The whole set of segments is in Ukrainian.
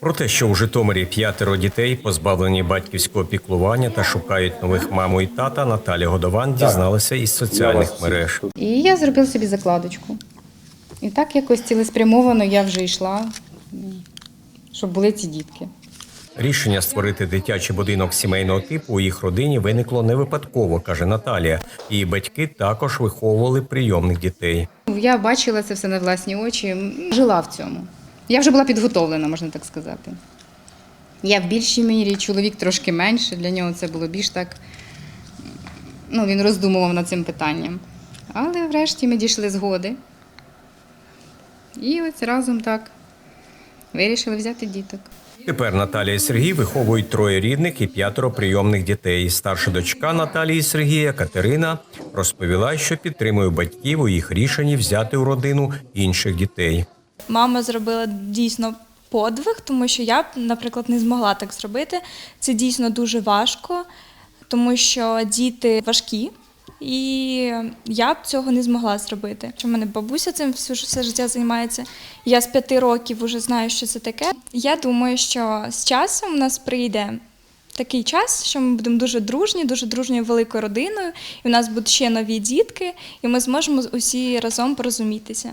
Про те, що у Житомирі п'ятеро дітей позбавлені батьківського піклування та шукають нових маму і тата, Наталя Годован дізналася із соціальних мереж. І я зробила собі закладочку. І так якось цілеспрямовано я вже йшла, щоб були ці дітки. Рішення створити дитячий будинок сімейного типу у їх родині виникло не випадково, каже Наталія. Її батьки також виховували прийомних дітей. Я бачила це все на власні очі, жила в цьому. Я вже була підготовлена, можна так сказати. Я в більшій мірі, чоловік трошки менше, для нього це було більш так. Ну, він роздумував над цим питанням. Але врешті ми дійшли згоди. І ось разом так вирішили взяти діток. Тепер Наталія і Сергій виховують троє рідних і п'ятеро прийомних дітей. Старша дочка Наталії Сергія Катерина розповіла, що підтримує батьків у їх рішенні взяти у родину інших дітей. Мама зробила дійсно подвиг, тому що я наприклад, не змогла так зробити. Це дійсно дуже важко, тому що діти важкі. І я б цього не змогла зробити. Що мене бабуся цим все, все життя займається. Я з п'яти років вже знаю, що це таке. Я думаю, що з часом у нас прийде такий час, що ми будемо дуже дружні, дуже дружньою великою родиною, і у нас будуть ще нові дітки, і ми зможемо усі разом порозумітися.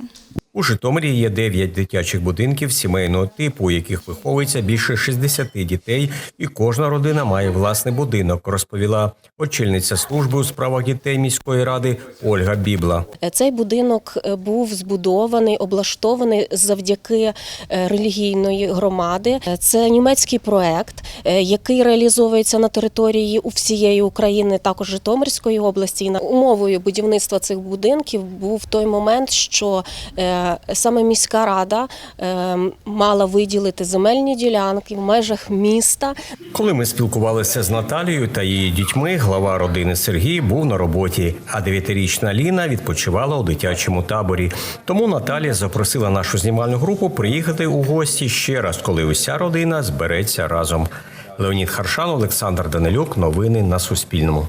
У Житомирі є 9 дитячих будинків сімейного типу, у яких виховується більше 60 дітей, і кожна родина має власний будинок, розповіла очільниця служби у справах дітей міської ради Ольга Бібла. Цей будинок е, був збудований, облаштований завдяки е, релігійної громади. Це німецький проект, е, який реалізовується на території у всієї України, також Житомирської області. І Умовою будівництва цих будинків був той момент, що саме міська рада е, мала виділити земельні ділянки в межах міста Коли ми спілкувалися з Наталією та її дітьми, глава родини Сергій був на роботі, а дев'ятирічна Ліна відпочивала у дитячому таборі. Тому Наталія запросила нашу знімальну групу приїхати у гості ще раз, коли уся родина збереться разом. Леонід Харшан, Олександр Данилюк. Новини на Суспільному.